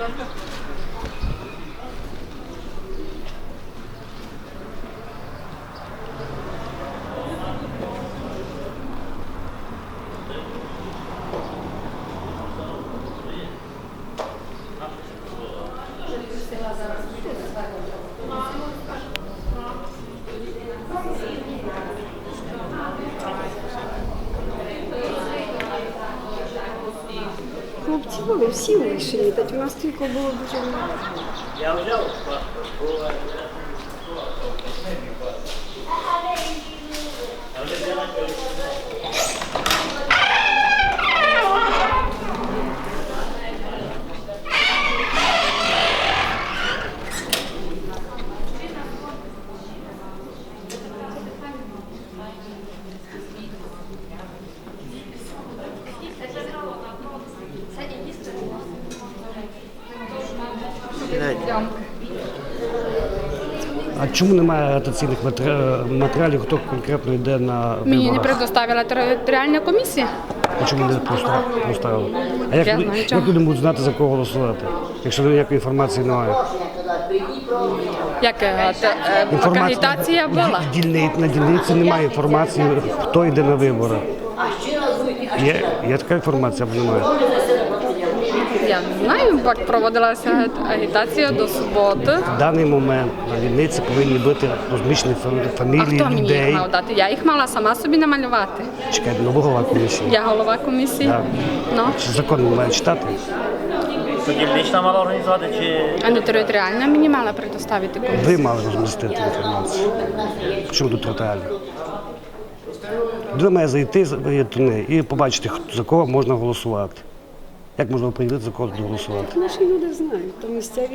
Gracias. Хлопці були всі лишені, так у нас тільки було дуже мало. А чому немає матері- матеріалів, хто конкретно йде на Мені не предоставила територіальна комісія. А чому не поставили? А як, люди- знаю, як люди будуть знати, за кого голосувати, якщо ніякої інформації немає? Як е, е, акредитація була. В дільни- на дільниці немає інформації, хто йде на вибори. Є, є така інформація або немає? Я не знаю, як проводилася агітація до суботи. В даний момент на дільниці повинні бути розміщені фам- А фамілії хто мені людей. їх мав дати? Я їх мала сама собі намалювати. Чекайте, ну голова комісії. Я голова комісії. Так. Ну, Чи закон не має читати? То дільнична мала організувати чи а не територіальна мені мала предоставити комісію. Ви мали розмістити інформацію. Чому тут реально? Людина має зайти в туни і побачити, хто- за кого можна голосувати. Як можна прийти за кордон голосувати? Наші люди знають, то місцеві